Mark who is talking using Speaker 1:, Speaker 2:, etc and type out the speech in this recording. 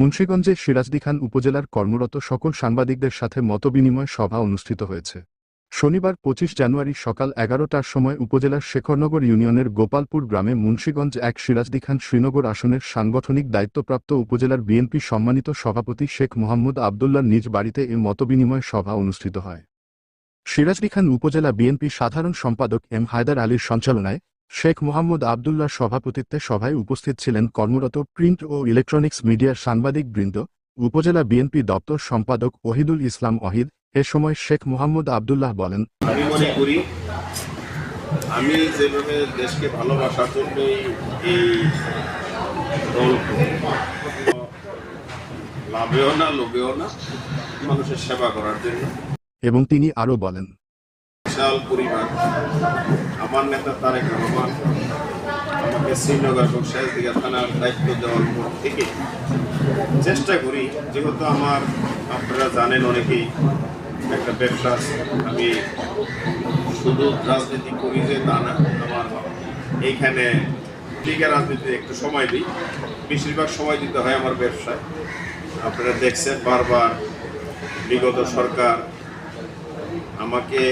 Speaker 1: মুন্সীগঞ্জে সিরাজদি খান উপজেলার কর্মরত সকল সাংবাদিকদের সাথে মতবিনিময় সভা অনুষ্ঠিত হয়েছে। শনিবার পঁচিশ জানুয়ারি সকাল এগারোটার সময় উপজেলার শেখরনগর ইউনিয়নের গোপালপুর গ্রামে মুন্সীগঞ্জ এক সিরাজদি খান শ্রীনগর আসনের সাংগঠনিক দায়িত্বপ্রাপ্ত উপজেলার বিএনপি সম্মানিত সভাপতি শেখ মোহাম্মদ আবদুল্লার নিজ বাড়িতে এ মতবিনিময় সভা অনুষ্ঠিত হয়। সিরাজদি খান উপজেলা বিএনপি সাধারণ সম্পাদক এম হায়দার আলীর সঞ্চালনায় শেখ মোহাম্মদ আবদুল্লার সভাপতিত্বে সভায় উপস্থিত ছিলেন কর্মরত প্রিন্ট ও ইলেকট্রনিক্স মিডিয়ার সাংবাদিক বৃন্দ উপজেলা বিএনপি দপ্তর সম্পাদক ওহিদুল ইসলাম অহিদ এ সময় শেখ মোহাম্মদ আবদুল্লাহ বলেন
Speaker 2: আমি মনে করি আমি যেভাবে দেশকে ভালোবাসার জন্যই এই লাভেও না লোভেও না মানুষের সেবা করার জন্য।
Speaker 1: এবং তিনি আরও বলেন
Speaker 2: বিশাল পরিবার আমার নেতা তারেক রহমান, আমাকে শ্রীনগর এবং শাহদিঘা থানার দায়িত্ব দেওয়ার পর থেকে চেষ্টা করি, যেহেতু আমার আপনারা জানেন অনেকেই একটা ব্যবসা আমি শুধু রাজনীতি করি যে তা না, আমার এইখানে লীগের রাজনীতিতে একটু সময় দিই, বেশিরভাগ সময় দিতে হয় আমার ব্যবসায়। আপনারা দেখছেন বারবার বিগত সরকার আমাকে